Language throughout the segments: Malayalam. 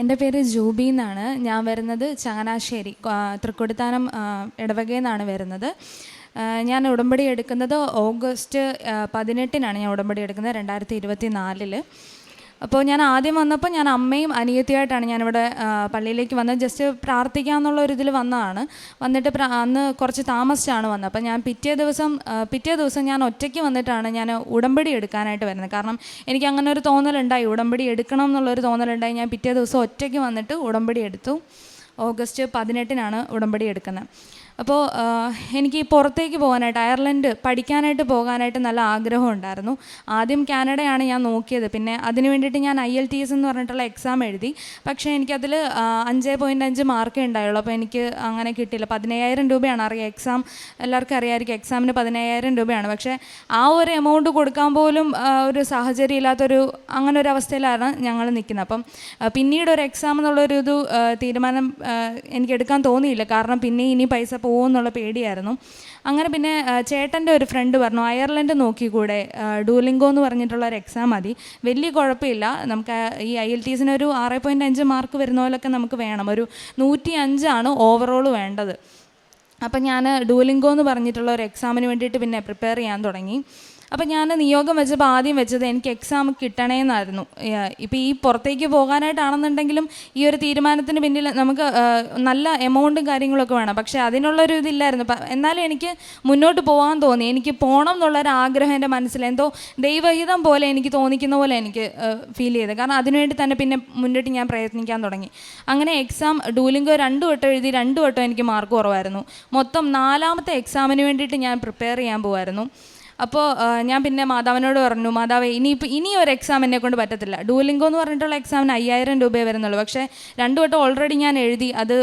എന്റെ പേര് ജൂബി എന്നാണ്. ഞാൻ വരുന്നത് ചങ്ങനാശ്ശേരി തൃക്കൊടിത്താനം ഇടവകയിൽ നിന്നാണ് വരുന്നത്. ഞാൻ ഉടമ്പടി എടുക്കുന്നത് ഓഗസ്റ്റ് പതിനെട്ടിനാണ് ഞാൻ ഉടമ്പടി എടുക്കുന്നത് രണ്ടായിരത്തി ഇരുപത്തി നാലിൽ അപ്പോൾ ഞാൻ ആദ്യം വന്നപ്പോൾ ഞാൻ അമ്മയും അനിയത്തിയായിട്ടാണ് ഞാനിവിടെ പള്ളിയിലേക്ക് വന്നത്. ജസ്റ്റ് പ്രാർത്ഥിക്കാമെന്നുള്ള ഒരു ഇതിൽ വന്നതാണ്. വന്നിട്ട് അന്ന് കുറച്ച് താമസിച്ചാണ് വന്നത്. അപ്പോൾ ഞാൻ പിറ്റേ ദിവസം പിറ്റേ ദിവസം ഞാൻ ഒറ്റയ്ക്ക് വന്നിട്ടാണ് ഞാൻ ഉടമ്പടി എടുക്കാനായിട്ട് വരുന്നത്. കാരണം എനിക്ക് അങ്ങനെ ഒരു തോന്നലുണ്ടായി. ഉടമ്പടി എടുക്കണം എന്നുള്ളൊരു തോന്നലുണ്ടായി. ഞാൻ പിറ്റേ ദിവസം ഒറ്റയ്ക്ക് വന്നിട്ട് ഉടമ്പടി എടുത്തു. ഓഗസ്റ്റ് പതിനെട്ടിനാണ് ഉടമ്പടി എടുക്കുന്നത്. അപ്പോൾ എനിക്ക് പുറത്തേക്ക് പോകാനായിട്ട് അയർലൻഡ് പഠിക്കാനായിട്ട് പോകാനായിട്ട് നല്ല ആഗ്രഹം ഉണ്ടായിരുന്നു. ആദ്യം കാനഡയാണ് ഞാൻ നോക്കിയത്. പിന്നെ അതിന് വേണ്ടിയിട്ട് ഞാൻ ഐ എൽ ടി എസ് എന്ന് പറഞ്ഞിട്ടുള്ള എക്സാം എഴുതി. പക്ഷേ എനിക്കതിൽ അഞ്ച് പോയിന്റ് അഞ്ച് മാർക്കേ ഉണ്ടായുള്ളൂ. അപ്പോൾ എനിക്ക് അങ്ങനെ കിട്ടിയില്ല. പതിനയ്യായിരം രൂപയാണ്. അറിയാം എക്സാം എല്ലാവർക്കും അറിയാമായിരിക്കും. എക്സാമിന് പതിനയ്യായിരം രൂപയാണ്. പക്ഷേ ആ ഒരു എമൗണ്ട് കൊടുക്കാൻ പോലും ഒരു സാഹചര്യം ഇല്ലാത്തൊരു അങ്ങനെ ഒരു അവസ്ഥയിലാണ് ഞങ്ങൾ നിൽക്കുന്നത്. അപ്പം പിന്നീട് ഒരു എക്സാം എന്നുള്ളൊരു ഇത് തീരുമാനം എനിക്ക് എടുക്കാൻ തോന്നിയില്ല. കാരണം പിന്നെ ഇനി പൈസ പോകുമെന്നുള്ള പേടിയായിരുന്നു. അങ്ങനെ പിന്നെ ചേട്ടന്റെ ഒരു ഫ്രണ്ട് പറഞ്ഞു അയർലൻഡ് നോക്കിക്കൂടെ? കൂടെ ഡൂലിംഗോ എന്ന് പറഞ്ഞിട്ടുള്ള ഒരു എക്സാം മതി. വലിയ കുഴപ്പമില്ല. നമുക്ക് ഈ ഐ എൽ ടി ഒരു ആറ് പോയിന്റ് അഞ്ച് മാർക്ക് വരുന്ന പോലൊക്കെ നമുക്ക് വേണം. ഒരു നൂറ്റി അഞ്ചാണ് ഓവറോൾ വേണ്ടത്. അപ്പം ഞാൻ ഡൂലിംഗോ എന്ന് പറഞ്ഞിട്ടുള്ള ഒരു എക്സാമിന് വേണ്ടിയിട്ട് പിന്നെ പ്രിപ്പയർ ചെയ്യാൻ തുടങ്ങി. അപ്പം ഞാൻ നിയോഗം വെച്ചപ്പോൾ ആദ്യം വെച്ചത് എനിക്ക് എക്സാം കിട്ടണേന്നായിരുന്നു. ഇപ്പം ഈ പുറത്തേക്ക് പോകാനായിട്ടാണെന്നുണ്ടെങ്കിലും ഈ ഒരു തീരുമാനത്തിന് പിന്നിൽ നമുക്ക് നല്ല എമൗണ്ടും കാര്യങ്ങളൊക്കെ വേണം. പക്ഷേ അതിനുള്ളൊരു ഇതില്ലായിരുന്നു. എന്നാലും എനിക്ക് മുന്നോട്ട് പോകാൻ തോന്നി. എനിക്ക് പോകണം എന്നുള്ളൊരു ആഗ്രഹം എന്റെ മനസ്സിൽ എന്തോ ദൈവഹിതം പോലെ എനിക്ക് തോന്നിക്കുന്ന പോലെ എനിക്ക് ഫീൽ ചെയ്ത്. കാരണം അതിനുവേണ്ടി തന്നെ പിന്നെ മുന്നോട്ട് ഞാൻ പ്രയത്നിക്കാൻ തുടങ്ങി. അങ്ങനെ എക്സാം ഡൂലിംഗോ രണ്ട് വട്ടം എഴുതി രണ്ട് വട്ടം എനിക്ക് മാർക്ക് കുറവായിരുന്നു. മൊത്തം നാലാമത്തെ എക്സാമിന് വേണ്ടിയിട്ട് ഞാൻ പ്രിപ്പയർ ചെയ്യാൻ പോകുമായിരുന്നു അപ്പോൾ ഞാൻ പിന്നെ മാതാവിനോട് പറഞ്ഞു മാതാവ് ഇനിയിപ്പോൾ ഇനി ഒരു എക്സാം എന്നെ കൊണ്ട് പറ്റത്തില്ല. ഡൂലിംഗോ എന്ന് പറഞ്ഞിട്ടുള്ള എക്സാമിന് അയ്യായിരം രൂപയെ വരുന്നുള്ളൂ. പക്ഷേ രണ്ടു വട്ടം ഓൾറെഡി ഞാൻ എഴുതി അത്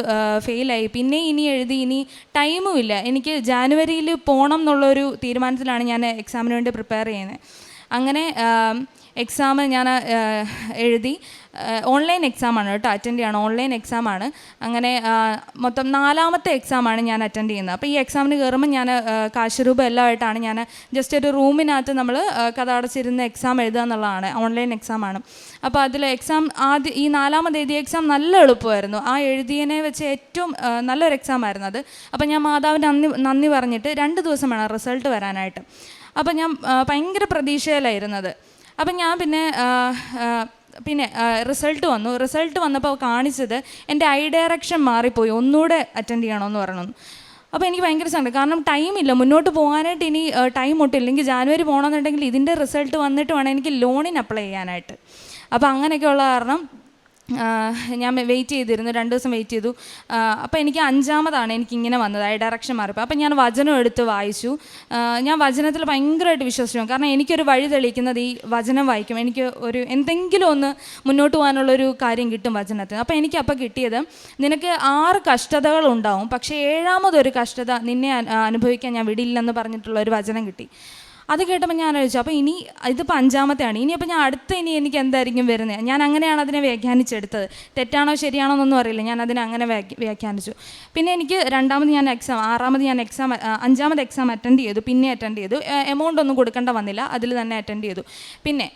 ഫെയിലായി പിന്നെ ഇനി എഴുതി ഇനി ടൈമും ഇല്ല. എനിക്ക് ജാനുവരിയിൽ പോകണം എന്നുള്ളൊരു തീരുമാനത്തിലാണ് ഞാൻ എക്സാമിന് വേണ്ടി പ്രിപ്പയർ ചെയ്യുന്നത്. അങ്ങനെ എക്സാം ഞാൻ എഴുതി. ഓൺലൈൻ എക്സാമാണ് കേട്ടോ അറ്റൻഡ് ചെയ്യണം. ഓൺലൈൻ എക്സാമാണ് അങ്ങനെ മൊത്തം നാലാമത്തെ എക്സാമാണ് ഞാൻ അറ്റൻഡ് ചെയ്യുന്നത്. അപ്പോൾ ഈ എക്സാമിന് കയറുമ്പോൾ ഞാൻ ആയിട്ടാണ് എല്ലാമായിട്ടാണ് ഞാൻ ജസ്റ്റ് ഒരു റൂമിനകത്ത് നമ്മൾ കഥ അടച്ചിരുന്ന് എക്സാം എഴുതുക എന്നുള്ളതാണ്. ഓൺലൈൻ എക്സാമാണ് അപ്പോൾ അതിൽ എക്സാം ആദ്യം ഈ നാലാമത് എഴുതിയ എക്സാം നല്ല എളുപ്പമായിരുന്നു. ആ എഴുതിയതിനെ വെച്ച് ഏറ്റവും നല്ലൊരു എക്സാം ആയിരുന്നു അത്. അപ്പോൾ ഞാൻ മാതാവിന് നന്ദി നന്ദി പറഞ്ഞിട്ട് രണ്ട് ദിവസം വേണം റിസൾട്ട് വരാനായിട്ട്. അപ്പോൾ ഞാൻ ഭയങ്കര പ്രതീക്ഷയിലായിരുന്നത്. അപ്പം ഞാൻ പിന്നെ പിന്നെ റിസൾട്ട് വന്നു. റിസൾട്ട് വന്നപ്പോൾ കാണിച്ചത് എന്റെ ഐ ഡയറക്ഷൻ മാറിപ്പോയി. ഒന്നുകൂടെ അറ്റൻഡ് ചെയ്യണമെന്ന് പറഞ്ഞു. അപ്പോൾ എനിക്ക് ഭയങ്കര സങ്കടം. കാരണം ടൈമില്ല മുന്നോട്ട് പോകാനായിട്ട് ഇനി ടൈം ഒട്ടില്ല എനിക്ക് ജാനുവരി പോകണമെന്നുണ്ടെങ്കിൽ ഇതിന്റെ റിസൾട്ട് വന്നിട്ട് വേണം എനിക്ക് ലോണിന് അപ്ലൈ ചെയ്യാനായിട്ട്. അപ്പോൾ അങ്ങനെയൊക്കെയുള്ള കാരണം ഞാൻ വെയിറ്റ് ചെയ്തിരുന്നു രണ്ട് ദിവസം വെയിറ്റ് ചെയ്തു. അപ്പോൾ എനിക്ക് അഞ്ചാമതാണ് എനിക്ക് ഇങ്ങനെ വന്നത് ഐ ഡയറക്ഷൻ മാറിപ്പോൾ അപ്പോൾ ഞാൻ വചനം എടുത്ത് വായിച്ചു. ഞാൻ വചനത്തിൽ ഭയങ്കരമായിട്ട് വിശ്വസിച്ചു. കാരണം എനിക്കൊരു വഴി തെളിയിക്കുന്നത് ഈ വചനം വായിക്കും. എനിക്ക് ഒരു എന്തെങ്കിലും ഒന്ന് മുന്നോട്ട് പോകാനുള്ളൊരു കാര്യം കിട്ടും വചനത്തിൽ അപ്പോൾ എനിക്ക് അപ്പോൾ കിട്ടിയത് നിനക്ക് ആറ് കഷ്ടതകൾ ഉണ്ടാവും പക്ഷേ ഏഴാമതൊരു കഷ്ടത നിന്നെ അനുഭവിക്കാൻ ഞാൻ വിടില്ലെന്ന് പറഞ്ഞിട്ടുള്ള ഒരു വചനം കിട്ടി. അത് കേട്ടപ്പോൾ ഞാൻ ആലോചിച്ചു അപ്പോൾ ഇനി ഇതിപ്പോൾ അഞ്ചാമത്തെയാണ്. ഇനി അപ്പോൾ ഞാൻ അടുത്ത ഇനി എനിക്ക് എന്തായിരിക്കും വരുന്നത് ഞാൻ അങ്ങനെയാണ് അതിനെ വ്യാഖ്യാനിച്ചെടുത്തത്. തെറ്റാണോ ശരിയാണോ എന്നൊന്നും അറിയില്ല. ഞാൻ അതിനെ അങ്ങനെ വ്യാഖ്യ- വ്യാഖ്യാനിച്ചു. പിന്നെ എനിക്ക് രണ്ടാമത് ഞാൻ എക്സാം ആറാമത് ഞാൻ എക്സാം അഞ്ചാമത് എക്സാം അറ്റൻഡ് ചെയ്തു. പിന്നെ അറ്റൻഡ് ചെയ്തു. എമൗണ്ട് ഒന്നും കൊടുക്കേണ്ട വന്നില്ല. അതിൽ തന്നെ അറ്റൻഡ് ചെയ്തു. പിന്നെ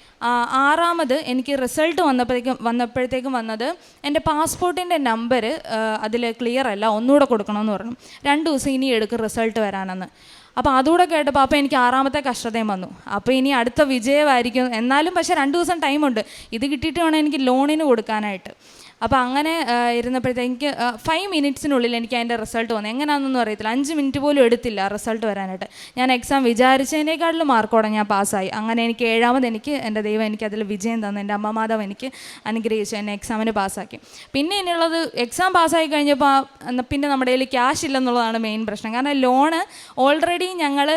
ആറാമത് എനിക്ക് റിസൾട്ട് വന്നപ്പോഴേക്കും വന്നപ്പോഴത്തേക്കും വന്നത് എന്റെ പാസ്പോർട്ടിന്റെ നമ്പർ അതിൽ ക്ലിയർ അല്ല. ഒന്നുകൂടെ കൊടുക്കണമെന്ന് പറഞ്ഞു. രണ്ട് ദിവസം ഇനി എടുക്കും റിസൾട്ട് വരാനെന്ന്. അപ്പോൾ അതുകൂടെ കേട്ടപ്പോൾ അപ്പോൾ എനിക്ക് ആറാമത്തെ കഷ്ടതയും വന്നു. അപ്പോൾ ഇനി അടുത്ത വിജയമായിരിക്കും. എന്നാലും പക്ഷേ രണ്ട് ദിവസം ടൈമുണ്ട് ഇത് കിട്ടിയിട്ട് വേണം എനിക്ക് ലോണിന് കൊടുക്കാനായിട്ട്. അപ്പോൾ അങ്ങനെ ഇരുന്നപ്പോഴത്തേക്ക് ഇരുന്നപ്പോഴത്തേക്ക് ഫൈവ് മിനിറ്റ്സിനുള്ളിൽ എനിക്ക് അതിന്റെ റിസൾട്ട് വന്നു. എങ്ങനെയാണെന്നൊന്നും അറിയത്തില്ല. അഞ്ച് മിനിറ്റ് പോലും എടുത്തില്ല റിസൾട്ട് വരാനായിട്ട്. ഞാൻ എക്സാം വിചാരിച്ചതിനേക്കാളും മാർക്കോടെ ഞാൻ പാസ്സായി അങ്ങനെ എനിക്ക് ഏഴാമത് എനിക്ക് എന്റെ ദൈവം എനിക്ക് അതിൽ വിജയം തന്നു. എന്റെ അമ്മ മാതാവ് എനിക്ക് അനുഗ്രഹിച്ചു. എന്നെ എക്സാമിന് പാസ്സാക്കി പിന്നെ ഇനിയുള്ളത് എക്സാം പാസ്സായി കഴിഞ്ഞപ്പോൾ പിന്നെ നമ്മുടെ കയ്യിൽ ക്യാഷ് ഇല്ലെന്നുള്ളതാണ് മെയിൻ പ്രശ്നം. കാരണം ലോണ് ഓൾറെഡി ഞങ്ങൾ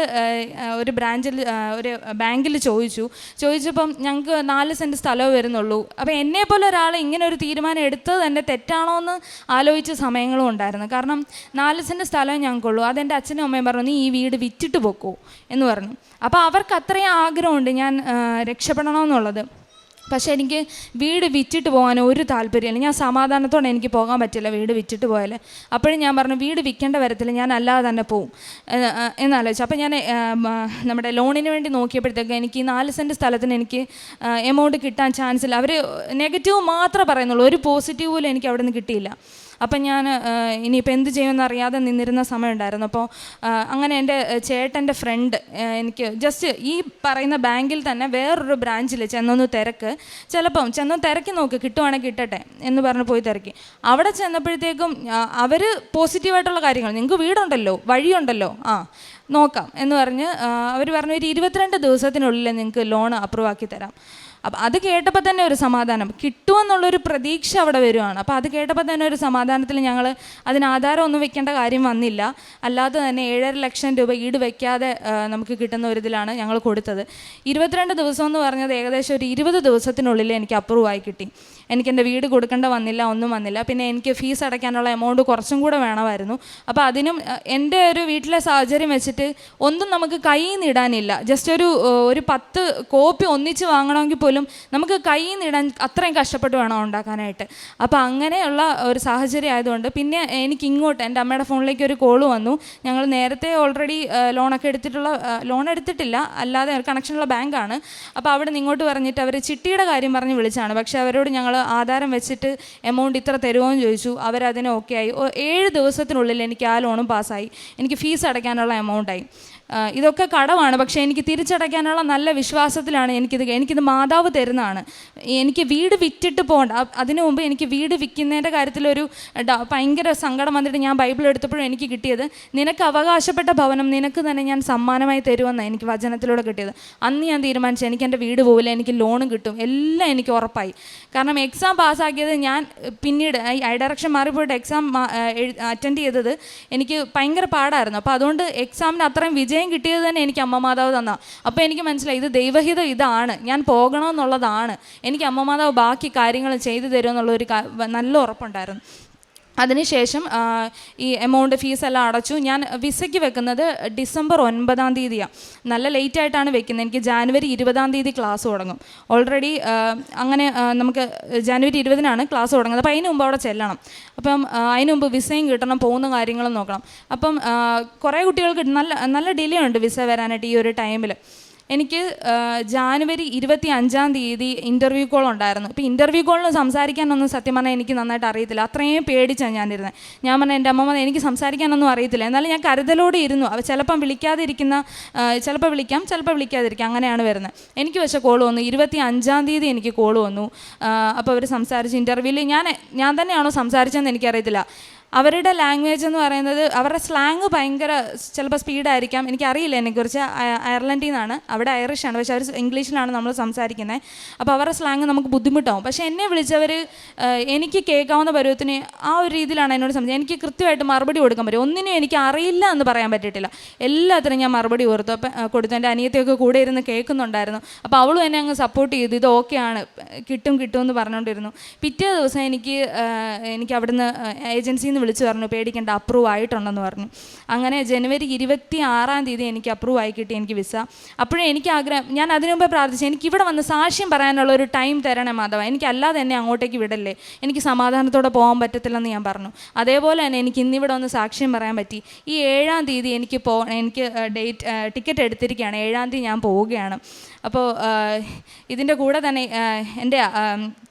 ഒരു ബ്രാഞ്ചിൽ ഒരു ബാങ്കിൽ ചോദിച്ചു. ചോദിച്ചപ്പം ഞങ്ങൾക്ക് നാല് സെന്റ് സ്ഥലമേ വരുന്നുള്ളൂ. അപ്പോൾ എന്നെ പോലെ ഒരാൾ ഇങ്ങനെ ഒരു തീരുമാനം എടുത്തത് എന്റെ തെറ്റാണോ എന്ന് ആലോചിച്ച സമയങ്ങളും ഉണ്ടായിരുന്നു. കാരണം നാല് സെന്റ് സ്ഥലം ഞങ്ങൾക്കുള്ളൂ. അതെന്റെ അച്ഛനും അമ്മയും പറഞ്ഞു നീ ഈ വീട് വിറ്റിട്ട് പൊക്കോ എന്ന് പറഞ്ഞു. അപ്പോൾ അവർക്ക് അത്രയും ആഗ്രഹമുണ്ട് ഞാൻ രക്ഷപ്പെടണമെന്നുള്ളത്. പക്ഷേ എനിക്ക് വീട് വിറ്റിട്ട് പോകാൻ ഒരു താല്പര്യമില്ല. ഞാൻ സമാധാനത്തോടെ എനിക്ക് പോകാൻ പറ്റില്ല വീട് വിറ്റിട്ട് പോയാൽ. അപ്പോഴും ഞാൻ പറഞ്ഞു വീട് വിൽക്കേണ്ട വരത്തില്ല ഞാൻ അല്ലാതെ തന്നെ പോവും. എന്ന്, എന്നാലോചിച്ചു അപ്പോൾ ഞാൻ നമ്മുടെ ലോണിന് വേണ്ടി നോക്കിയപ്പോഴത്തേക്ക് എനിക്ക് ഈ നാല് സെന്റ് സ്ഥലത്തിന് എനിക്ക് എമൗണ്ട് കിട്ടാൻ ചാൻസ് ഇല്ല. അവർ നെഗറ്റീവ് മാത്രമേ പറയുന്നുള്ളൂ. ഒരു പോസിറ്റീവ് പോലും എനിക്ക് അവിടെ നിന്ന് കിട്ടിയില്ല. അപ്പം ഞാൻ ഇനിയിപ്പോൾ എന്ത് ചെയ്യുമെന്ന് അറിയാതെ നിന്നിരുന്ന സമയമുണ്ടായിരുന്നു. അപ്പോൾ അങ്ങനെ എന്റെ ചേട്ടന്റെ ഫ്രണ്ട് എനിക്ക് ജസ്റ്റ് ഈ പറയുന്ന ബാങ്കിൽ തന്നെ വേറൊരു ബ്രാഞ്ചിൽ ചെന്നൊന്ന് തിരക്ക്. ചിലപ്പം ചെന്നൊന്ന് തിരക്കി നോക്ക് കിട്ടുവാണെങ്കിൽ കിട്ടട്ടെ എന്ന് പറഞ്ഞ് പോയി തിരക്കി. അവിടെ ചെന്നപ്പോഴത്തേക്കും അവർ പോസിറ്റീവായിട്ടുള്ള കാര്യങ്ങൾ നിങ്ങൾക്ക് വീടുണ്ടല്ലോ വഴിയുണ്ടല്ലോ ആ നോക്കാം എന്ന് പറഞ്ഞ് അവർ പറഞ്ഞു ഒരു ഇരുപത്തിരണ്ട് ദിവസത്തിനുള്ളിൽ നിങ്ങൾക്ക് ലോൺ അപ്രൂവ് ആക്കി തരാം. അപ്പം അത് കേട്ടപ്പോൾ തന്നെ ഒരു സമാധാനം. കിട്ടുമെന്നുള്ളൊരു പ്രതീക്ഷ അവിടെ വരുവാണ്. അപ്പോൾ അത് കേട്ടപ്പോൾ തന്നെ ഒരു സമാധാനത്തിൽ ഞങ്ങൾ അതിന് ആധാരം ഒന്നും വെക്കേണ്ട കാര്യം വന്നില്ല. അല്ലാതെ തന്നെ ഏഴര ലക്ഷം രൂപ ഈട് വയ്ക്കാതെ നമുക്ക് കിട്ടുന്ന ഒരു ഇതിലാണ് ഞങ്ങൾ കൊടുത്തത്. ഇരുപത്തിരണ്ട് ദിവസം എന്ന് പറഞ്ഞത് ഏകദേശം ഒരു ഇരുപത് ദിവസത്തിനുള്ളിൽ എനിക്ക് അപ്രൂവ് ആയി കിട്ടി. എനിക്ക് എന്റെ വീട് കൊടുക്കേണ്ട വന്നില്ല ഒന്നും വന്നില്ല. പിന്നെ എനിക്ക് ഫീസ് അടയ്ക്കാനുള്ള എമൗണ്ട് കുറച്ചും കൂടെ വേണമായിരുന്നു. അപ്പോൾ അതിനും എന്റെ ഒരു വീട്ടിലെ സാഹചര്യം വെച്ചിട്ട് ഒന്നും നമുക്ക് കൈ നിടാനില്ല ജസ്റ്റ് ഒരു ഒരു പത്ത് കോപ്പി ഒന്നിച്ച് വാങ്ങണമെങ്കിൽ പോലും നമുക്ക് കയ്യിൽ നിന്ന് ഇടാൻ അത്രയും കഷ്ടപ്പെട്ട് വേണം ഉണ്ടാക്കാനായിട്ട്. അപ്പോൾ അങ്ങനെയുള്ള ഒരു സാഹചര്യം ആയതുകൊണ്ട് പിന്നെ എനിക്ക് ഇങ്ങോട്ട് എന്റെ അമ്മയുടെ ഫോണിലേക്ക് ഒരു കോൾ വന്നു. ഞങ്ങൾ നേരത്തെ ഓൾറെഡി ലോണൊക്കെ എടുത്തിട്ടുള്ള ലോൺ എടുത്തിട്ടില്ല. അല്ലാതെ കണക്ഷനുള്ള ബാങ്കാണ് അപ്പോൾ അവിടെ നിന്ന് ഇങ്ങോട്ട് പറഞ്ഞിട്ട് അവർ ചിട്ടിയുടെ കാര്യം പറഞ്ഞ് വിളിച്ചാണ്. പക്ഷേ അവരോട് ഞങ്ങൾ ആധാരം വെച്ചിട്ട് എമൗണ്ട് ഇത്ര തരുമോ എന്ന് ചോദിച്ചു. അവരതിന് ഓക്കെ ആയി. ഏഴ് ദിവസത്തിനുള്ളിൽ എനിക്ക് ആ ലോണും പാസ്സായി എനിക്ക് ഫീസ് അടയ്ക്കാനുള്ള എമൗണ്ടായി ഇതൊക്കെ കടമാണ്. പക്ഷേ എനിക്ക് തിരിച്ചടയ്ക്കാനുള്ള നല്ല വിശ്വാസത്തിലാണ് എനിക്കിത് എനിക്കിത് മാതാവ് തരുന്നതാണ്. എനിക്ക് വീട് വിറ്റിട്ട് പോകണ്ട. അതിനു മുമ്പ് എനിക്ക് വീട് വിൽക്കുന്നതിന്റെ കാര്യത്തിലൊരു ഭയങ്കര സങ്കടം വന്നിട്ട് ഞാൻ ബൈബിൾ എടുത്തപ്പോഴും എനിക്ക് കിട്ടിയത്. നിനക്ക് അവകാശപ്പെട്ട ഭവനം നിനക്ക് തന്നെ ഞാൻ സമ്മാനമായി തരുമെന്നാണ് എനിക്ക് വചനത്തിലൂടെ കിട്ടിയത്. അന്ന് ഞാൻ തീരുമാനിച്ചു എനിക്ക് എന്റെ വീട് പോവില്ല എനിക്ക് ലോണും കിട്ടും. എല്ലാം എനിക്ക് ഉറപ്പായി. കാരണം എക്സാം പാസ്സാക്കിയത് ഞാൻ പിന്നീട് ഈ ഐ ഡയറക്ഷൻ മാറിപ്പോയിട്ട് എക്സാം അറ്റൻഡ് ചെയ്തത് എനിക്ക് ഭയങ്കര പാടായിരുന്നു. അപ്പോൾ അതുകൊണ്ട് എക്സാമിന് അത്രയും വിജയം കിട്ടിയത് തന്നെ എനിക്ക് അമ്മ മാതാവ് തന്ന. അപ്പോൾ എനിക്ക് മനസ്സിലായി ഇത് ദൈവഹിതം ഇതാണ്. ഞാൻ പോകണമെന്നുള്ളതാണ്. എനിക്ക് അമ്മ മാതാവ് ബാക്കി കാര്യങ്ങൾ ചെയ്തു തരുമെന്നുള്ളൊരു നല്ല ഉറപ്പുണ്ടായിരുന്നു. അതിനുശേഷം ഈ എമൗണ്ട് ഫീസ് എല്ലാം അടച്ചു. ഞാൻ വിസയ്ക്ക് വെക്കുന്നത് ഡിസംബർ ഒൻപതാം തീയതിയാണ് നല്ല ലേറ്റ് ആയിട്ടാണ് വെക്കുന്നത്. എനിക്ക് ജാനുവരി ഇരുപതാം തീയതി ക്ലാസ് തുടങ്ങും. ഓൾറെഡി അങ്ങനെ നമുക്ക് ജാനുവരി ഇരുപതിനാണ് ക്ലാസ് തുടങ്ങുന്നത്. അപ്പോൾ അതിന് മുമ്പ് അവിടെ ചെല്ലണം. അപ്പം അതിന് മുമ്പ് വിസയും കിട്ടണം പോകുന്ന കാര്യങ്ങളും നോക്കണം. അപ്പം കുറേ കുട്ടികൾക്ക് നല്ല നല്ല ഡിലേ ഉണ്ട് വിസ വരാനായിട്ട് ഈ ഒരു ടൈമിൽ എനിക്ക് ജാനുവരി ഇരുപത്തി അഞ്ചാം തീയതി ഇന്റർവ്യൂ കോൾ ഉണ്ടായിരുന്നു. ഇപ്പോൾ ഇന്റർവ്യൂ കോളിന് സംസാരിക്കാനൊന്നും സത്യം പറഞ്ഞാൽ എനിക്ക് നന്നായിട്ട് അറിയത്തില്ല. അത്രയും പേടിച്ചാണ് ഞാനിരുന്നത് ഞാൻ പറഞ്ഞ എന്റെ അമ്മമ്മ എനിക്ക് സംസാരിക്കാനൊന്നും അറിയത്തില്ല. എന്നാലും ഞാൻ കരുതലോടെ ഇരുന്നു. അവ ചിലപ്പം വിളിക്കാതിരിക്കുന്ന ചിലപ്പോൾ വിളിക്കാം ചിലപ്പോൾ വിളിക്കാതിരിക്കാം. അങ്ങനെയാണ് വരുന്നത്. എനിക്ക് പക്ഷേ കോൾ വന്നു. ഇരുപത്തി അഞ്ചാം തീയതി എനിക്ക് കോൾ വന്നു. അപ്പോൾ അവർ സംസാരിച്ച് ഇന്റർവ്യൂവിൽ ഞാൻ ഞാൻ തന്നെയാണോ സംസാരിച്ചതെന്ന് എനിക്കറിയത്തില്ല. അവരുടെ ലാംഗ്വേജ് എന്ന് പറയുന്നത് അവരുടെ സ്ലാങ് ഭയങ്കര ചിലപ്പോൾ സ്പീഡായിരിക്കാം എനിക്കറിയില്ല എന്നെക്കുറിച്ച്. അയ- അയർലൻഡിൽ നിന്നാണ്. അവിടെ ആണ്. പക്ഷേ അവർ ഇംഗ്ലീഷിലാണ് നമ്മൾ സംസാരിക്കുന്നത് അപ്പോൾ അവരുടെ സ്ലാങ് നമുക്ക് ബുദ്ധിമുട്ടാവും. പക്ഷെ എന്നെ വിളിച്ചവർ എനിക്ക് കേൾക്കാവുന്ന പരുവത്തിന് ആ ഒരു രീതിയിലാണ് എന്നോട് സംസാരിച്ചത്. എനിക്ക് കൃത്യമായിട്ട് മറുപടി കൊടുക്കാൻ പറ്റും. ഒന്നിനും എനിക്ക് അറിയില്ല എന്ന് പറയാൻ പറ്റിയിട്ടില്ല. എല്ലാത്തിനും ഞാൻ മറുപടി ഓർത്തു അപ്പം കൊടുത്തു. എന്റെ അനിയത്തിയൊക്കെ കൂടെ ഇരുന്ന് കേൾക്കുന്നുണ്ടായിരുന്നു. അപ്പോൾ അവളും എന്നെ അങ്ങ് സപ്പോർട്ട് ചെയ്തു. ഇത് ഓക്കെയാണ് കിട്ടും കിട്ടും എന്ന് പറഞ്ഞുകൊണ്ടിരുന്നു. പിറ്റേ ദിവസം എനിക്ക് എനിക്ക് അവിടുന്ന് ഏജൻസിയിൽ നിന്ന് വിളിച്ചു പറഞ്ഞു പേടിക്കേണ്ട അപ്രൂവ് ആയിട്ടുണ്ടെന്ന് പറഞ്ഞു. അങ്ങനെ ജനുവരി ഇരുപത്തി ആറാം തീയതി എനിക്ക് അപ്രൂവ് ആയി കിട്ടി എനിക്ക് വിസ അപ്പോഴും എനിക്ക് ആഗ്രഹം ഞാൻ അതിനു മുമ്പേ പ്രാർത്ഥിച്ചു എനിക്ക് ഇവിടെ വന്ന് സാക്ഷ്യം പറയാനുള്ള ഒരു ടൈം തരണം മാധവ എനിക്ക് അല്ലാതെ എന്നെ അങ്ങോട്ടേക്ക് വിടല്ലേ എനിക്ക് സമാധാനത്തോടെ പോകാൻ പറ്റത്തില്ലെന്ന് ഞാൻ പറഞ്ഞു. അതേപോലെ തന്നെ എനിക്ക് ഇന്നിവിടെ ഒന്ന് സാക്ഷ്യം പറയാൻ പറ്റി. ഈ ഏഴാം തീയതി എനിക്ക് പോ എനിക്ക് ഡേറ്റ് ടിക്കറ്റ് എടുത്തിരിക്കുകയാണ് ഏഴാം തീയതി ഞാൻ പോവുകയാണ്. അപ്പോൾ ഇതിന്റെ കൂടെ തന്നെ എന്റെ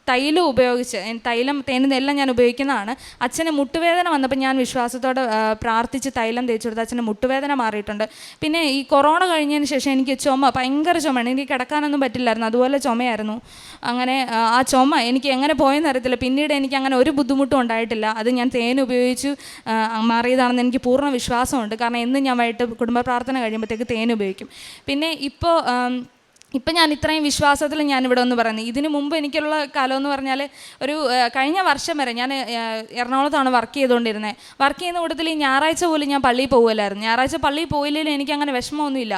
തൈലം ഉപയോഗിച്ച് തൈലം തേനും എല്ലാം ഞാൻ ഉപയോഗിക്കുന്നതാണ്. അച്ഛന് മുട്ടുവേദന വന്നപ്പോൾ ഞാൻ വിശ്വാസത്തോടെ പ്രാർത്ഥിച്ച് തൈലം തേച്ചു കൊടുത്ത് അച്ഛന് മുട്ടുവേദന മാറിയിട്ടുണ്ട്. പിന്നെ ഈ കൊറോണ കഴിഞ്ഞതിന് ശേഷം എനിക്ക് ചുമ ഭയങ്കര ചുമയാണ്. എനിക്ക് കിടക്കാനൊന്നും പറ്റില്ലായിരുന്നു. അതുപോലെ ചുമയായിരുന്നു. അങ്ങനെ ആ, ചുമ എനിക്ക് എങ്ങനെ പോയെന്ന് അറിയത്തില്ല. പിന്നീട് എനിക്ക് അങ്ങനെ ഒരു ബുദ്ധിമുട്ടും ഉണ്ടായിട്ടില്ല. അത് ഞാൻ തേൻ ഉപയോഗിച്ച് മാറിയതാണെന്ന് എനിക്ക് പൂർണ വിശ്വാസമുണ്ട്. കാരണം എന്നും ഞാൻ വൈകിട്ട് കുടുംബ പ്രാർത്ഥന കഴിയുമ്പോഴത്തേക്ക് തേൻ ഉപയോഗിക്കും. പിന്നെ ഇപ്പോൾ ഇപ്പം ഞാൻ ഇത്രയും വിശ്വാസത്തിൽ ഞാൻ ഇവിടെ ഒന്ന് പറയുന്നത് ഇതിനു മുമ്പ് എനിക്കുള്ള കാലം എന്ന് പറഞ്ഞാൽ ഒരു കഴിഞ്ഞ വർഷം വരെ ഞാൻ എറണാകുളത്താണ് വർക്ക് ചെയ്തുകൊണ്ടിരുന്നത്. വർക്ക് ചെയ്യുന്ന കൂട്ടത്തിൽ ഈ ഞായറാഴ്ച പോലും ഞാൻ പള്ളിയിൽ പോകുമല്ലായിരുന്നു ഞായറാഴ്ച പള്ളിയിൽ പോയില്ലെങ്കിൽ എനിക്ക് അങ്ങനെ വിഷമമൊന്നുമില്ല.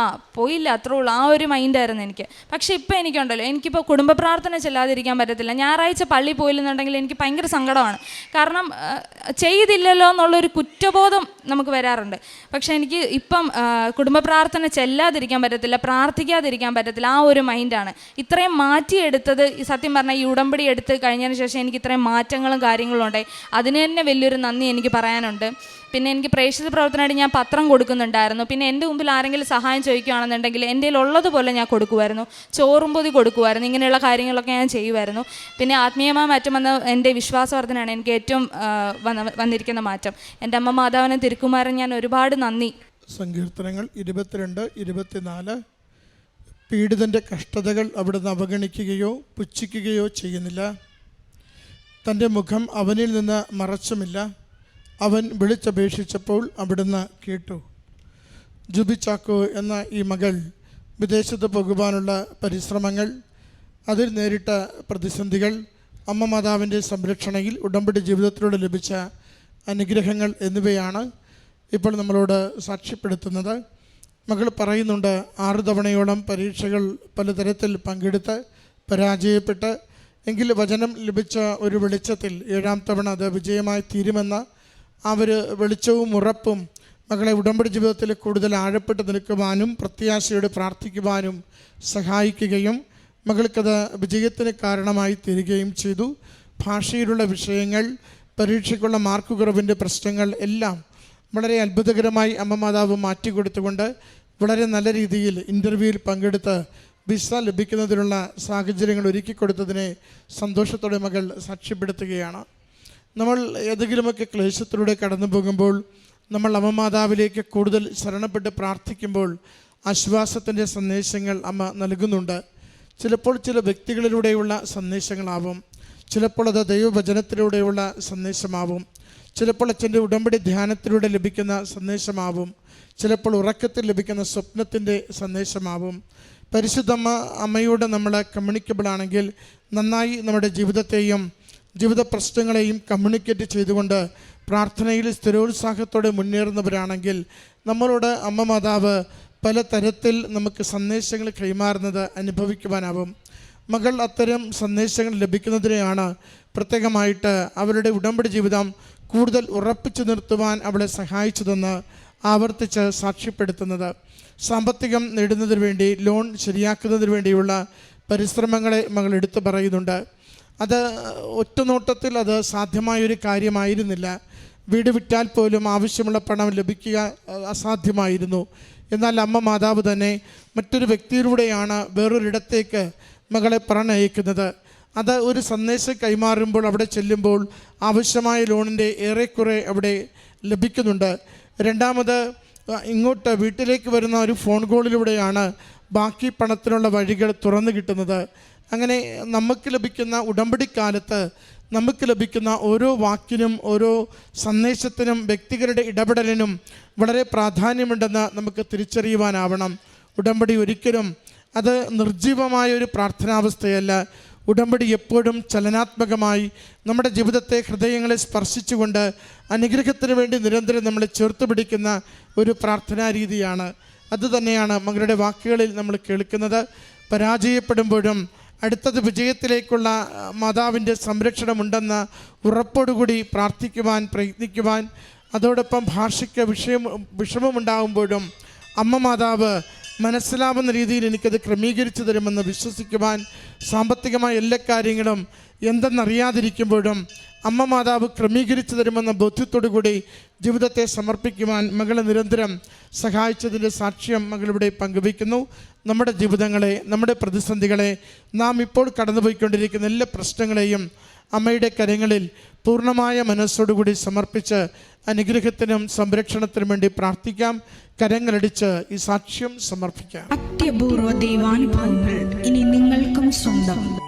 ആ പോയില്ല അത്രേ ഉള്ളൂ ആ ഒരു മൈൻഡായിരുന്നു എനിക്ക്. പക്ഷെ ഇപ്പം എനിക്കുണ്ടല്ലോ. എനിക്കിപ്പോൾ കുടുംബ പ്രാർത്ഥന ചെല്ലാതിരിക്കാൻ പറ്റത്തില്ല. ഞായറാഴ്ച പള്ളി പോയില്ലെന്നുണ്ടെങ്കിൽ എനിക്ക് ഭയങ്കര സങ്കടമാണ്. കാരണം ചെയ്തില്ലല്ലോ എന്നുള്ളൊരു കുറ്റബോധം നമുക്ക് വരാറുണ്ട്. പക്ഷേ എനിക്ക് ഇപ്പം കുടുംബ പ്രാർത്ഥന ചെല്ലാതിരിക്കാൻ പറ്റത്തില്ല പ്രാർത്ഥിക്കാതിരിക്കാൻ പറ്റത്തില്ല. ആ ഒരു മൈൻഡാണ് ഇത്രയും മാറ്റിയെടുത്തത് സത്യം പറഞ്ഞാൽ ഈ ഉടമ്പടി എടുത്ത് കഴിഞ്ഞതിന് ശേഷം എനിക്ക് ഇത്രയും മാറ്റങ്ങളും കാര്യങ്ങളും ഉണ്ടായി. അതിന് തന്നെ വലിയൊരു നന്ദി എനിക്ക് പറയാനുണ്ട്. പിന്നെ എനിക്ക് പ്രേക്ഷിത പ്രവർത്തനമായിട്ട് ഞാൻ പത്രം കൊടുക്കുന്നുണ്ടായിരുന്നു. പിന്നെ എന്റെ മുമ്പിൽ ആരെങ്കിലും സഹായം ചോദിക്കുകയാണെന്നുണ്ടെങ്കിൽ എന്റെ ഉള്ളതുപോലെ ഞാൻ കൊടുക്കുമായിരുന്നു. ചോറും പൊതി കൊടുക്കുമായിരുന്നു. ഇങ്ങനെയുള്ള കാര്യങ്ങളൊക്കെ ഞാൻ ചെയ്യുമായിരുന്നു. പിന്നെ ആത്മീയമായ മാറ്റം വന്ന എന്റെ വിശ്വാസവർദ്ധനാണ് എനിക്ക് ഏറ്റവും വന്ന വന്നിരിക്കുന്ന മാറ്റം. എന്റെ അമ്മ മാതാവിനെ തിരുക്കുമാരൻ ഞാൻ ഒരുപാട് നന്ദി. സങ്കീർത്തനങ്ങൾ ഇരുപത്തിരണ്ട് ഇരുപത്തിനാല്. പീഡിതന്റെ കഷ്ടതകൾ അവിടുന്ന് അവഗണിക്കുകയോ പുച്ഛിക്കുകയോ ചെയ്യുന്നില്ല. തന്റെ മുഖം അവനിൽ നിന്ന് മറച്ചുമില്ല. അവൻ വിളിച്ചപേക്ഷിച്ചപ്പോൾ അവിടുന്ന് കേട്ടു ജുബി ചാക്കോ എന്ന ഈ മകൾ വിദേശത്ത് പോകുവാനുള്ള പരിശ്രമങ്ങൾ അതിൽ നേരിട്ട പ്രതിസന്ധികൾ അമ്മ മാതാവിന്റെ സംരക്ഷണയിൽ ഉടമ്പടി ജീവിതത്തിലൂടെ ലഭിച്ച അനുഗ്രഹങ്ങൾ എന്നിവയാണ് ഇപ്പോൾ നമ്മളോട് സാക്ഷ്യപ്പെടുത്തുന്നത്. മകൾ പറയുന്നുണ്ട് ആറ് തവണയോളം പരീക്ഷകൾ പലതരത്തിൽ പങ്കെടുത്ത് പരാജയപ്പെട്ട് എങ്കിൽ വചനം ലഭിച്ച ഒരു വെളിച്ചത്തിൽ ഏഴാം തവണ അത് വിജയമായി തീരുമെന്ന ഒരു വെളിച്ചവും ഉറപ്പും മകളെ ഉടമ്പടി ജീവിതത്തിൽ കൂടുതൽ ആഴപ്പെട്ട് നിൽക്കുവാനും പ്രത്യാശയോട് പ്രാർത്ഥിക്കുവാനും സഹായിക്കുകയും മകൾക്കത് വിജയത്തിന് കാരണമായി തീരുകയും ചെയ്തു. ഭാഷയിലുള്ള വിഷയങ്ങൾ പരീക്ഷയ്ക്കുള്ള മാർക്ക് കുറവിന്റെ പ്രശ്നങ്ങൾ എല്ലാം വളരെ അത്ഭുതകരമായി അമ്മ മാതാവ് മാറ്റിക്കൊടുത്തുകൊണ്ട് വളരെ നല്ല രീതിയിൽ ഇന്റർവ്യൂവിൽ പങ്കെടുത്ത് വിസ ലഭിക്കുന്നതിനുള്ള സാഹചര്യങ്ങൾ ഒരുക്കി കൊടുത്തതിനെ സന്തോഷത്തോടെ മകൾ സാക്ഷ്യപ്പെടുത്തുകയാണ്. നമ്മൾ ഏതെങ്കിലുമൊക്കെ ക്ലേശത്തിലൂടെ കടന്നു പോകുമ്പോൾ നമ്മൾ അമ്മമാതാവിലേക്ക് കൂടുതൽ ശരണപ്പെട്ട് പ്രാർത്ഥിക്കുമ്പോൾ ആശ്വാസത്തിന്റെ സന്ദേശങ്ങൾ അമ്മ നൽകുന്നുണ്ട്. ചിലപ്പോൾ ചില വ്യക്തികളിലൂടെയുള്ള സന്ദേശങ്ങളാവും. ചിലപ്പോൾ അത് ദൈവവചനത്തിലൂടെയുള്ള സന്ദേശമാവും. ചിലപ്പോൾ അച്ഛന്റെ ഉടമ്പടി ധ്യാനത്തിലൂടെ ലഭിക്കുന്ന സന്ദേശമാവും. ചിലപ്പോൾ ഉറക്കത്തിൽ ലഭിക്കുന്ന സ്വപ്നത്തിന്റെ സന്ദേശമാവും. പരിശുദ്ധമ്മ അമ്മയോട് നമ്മൾ കമ്മ്യൂണിക്കബിൾ ആണെങ്കിൽ നന്നായി നമ്മുടെ ജീവിതത്തെയും ജീവിത പ്രശ്നങ്ങളെയും കമ്മ്യൂണിക്കേറ്റ് ചെയ്തുകൊണ്ട് പ്രാർത്ഥനയിൽ സ്ഥിരോത്സാഹത്തോടെ മുന്നേറുന്നവരാണെങ്കിൽ നമ്മളോട് അമ്മ മാതാവ് പല തരത്തിൽ നമുക്ക് സന്ദേശങ്ങൾ കൈമാറുന്നത് അനുഭവിക്കുവാനാവും. മകൾ അത്തരം സന്ദേശങ്ങൾ ലഭിക്കുന്നതിനെയാണ് പ്രത്യേകമായിട്ട് അവരുടെ ഉടമ്പടി ജീവിതം കൂടുതൽ ഉറപ്പിച്ചു നിർത്തുവാൻ അവളെ സഹായിച്ചതെന്ന് ആവർത്തിച്ച് സാക്ഷ്യപ്പെടുത്തുന്നത്. സാമ്പത്തികം നേടുന്നതിന് വേണ്ടി ലോൺ ശരിയാക്കുന്നതിന് വേണ്ടിയുള്ള പരിശ്രമങ്ങളെ മകൾ എടുത്തു പറയുന്നുണ്ട്. അത് ഒറ്റനോട്ടത്തിൽ അത് സാധ്യമായൊരു കാര്യമായിരുന്നില്ല. വീട് വിറ്റാൽ പോലും ആവശ്യമുള്ള പണം ലഭിക്കുക അസാധ്യമായിരുന്നു. എന്നാൽ അമ്മ മാതാവ് തന്നെ മറ്റൊരു വ്യക്തിയിലൂടെയാണ് വേറൊരിടത്തേക്ക് മകളെ പറഞ്ഞയക്കുന്നത്. അത് ഒരു സന്ദേശം കൈമാറുമ്പോൾ അവിടെ ചെല്ലുമ്പോൾ ആവശ്യമായ ലോണിന്റെ ഏറെക്കുറെ അവിടെ ലഭിക്കുന്നുണ്ട്. രണ്ടാമത് ഇങ്ങോട്ട് വീട്ടിലേക്ക് വരുന്ന ഒരു ഫോൺ കോളിലൂടെയാണ് ബാക്കി പണത്തിനുള്ള വഴികൾ തുറന്നു കിട്ടുന്നത്. അങ്ങനെ നമുക്ക് ലഭിക്കുന്ന ഉടമ്പടിക്കാലത്ത് നമുക്ക് ലഭിക്കുന്ന ഓരോ വാക്കിനും ഓരോ സന്ദേശത്തിനും വ്യക്തികളുടെ ഇടപെടലിനും വളരെ പ്രാധാന്യമുണ്ടെന്ന് നമുക്ക് തിരിച്ചറിയുവാനാവണം. ഉടമ്പടി ഒരിക്കലും അത് നിർജീവമായ ഒരു പ്രാർത്ഥനാവസ്ഥയല്ല. ഉടമ്പടി എപ്പോഴും ചലനാത്മകമായി നമ്മുടെ ജീവിതത്തെ ഹൃദയങ്ങളെ സ്പർശിച്ചുകൊണ്ട് അനുഗ്രഹത്തിന് വേണ്ടി നിരന്തരം നമ്മളെ ചേർത്ത് പിടിക്കുന്ന ഒരു പ്രാർത്ഥനാ രീതിയാണ്. അതുതന്നെയാണ് മകളുടെ വാക്കുകളിൽ നമ്മൾ കേൾക്കുന്നത്. പരാജയപ്പെടുമ്പോഴും അടുത്തത് വിജയത്തിലേക്കുള്ള മാതാവിന്റെ സംരക്ഷണമുണ്ടെന്ന ഉറപ്പോടുകൂടി പ്രാർത്ഥിക്കുവാൻ പ്രയത്നിക്കുവാൻ അതോടൊപ്പം ഭാഷയ്ക്ക് വിഷയം വിഷമമുണ്ടാകുമ്പോഴും അമ്മ മാതാവ് മനസ്സിലാവുന്ന രീതിയിൽ എനിക്കത് ക്രമീകരിച്ചു തരുമെന്ന് വിശ്വസിക്കുവാൻ സാമ്പത്തികമായ എല്ലാ കാര്യങ്ങളും എന്തെന്നറിയാതിരിക്കുമ്പോഴും അമ്മ മാതാവ് ക്രമീകരിച്ചു തരുമെന്ന ബോധ്യത്തോടു കൂടി ജീവിതത്തെ സമർപ്പിക്കുവാൻ മകളെ നിരന്തരം സഹായിച്ചതിന്റെ സാക്ഷ്യം മകളിവിടെ പങ്കുവയ്ക്കുന്നു. നമ്മുടെ ജീവിതങ്ങളെ നമ്മുടെ പ്രതിസന്ധികളെ നാം ഇപ്പോൾ കടന്നുപോയിക്കൊണ്ടിരിക്കുന്ന എല്ലാ പ്രശ്നങ്ങളെയും അമ്മയുടെ കരങ്ങളിൽ പൂർണമായ മനസ്സോടുകൂടി സമർപ്പിച്ച് അനുഗ്രഹത്തിനും സംരക്ഷണത്തിനും വേണ്ടി പ്രാർത്ഥിക്കാം. കരങ്ങളടിച്ച് ഈ സാക്ഷ്യം സമർപ്പിക്കാം. അത്യപൂർവ ദൈവാനുഭവങ്ങൾ ഇനി നിങ്ങൾക്കും സ്വന്തം.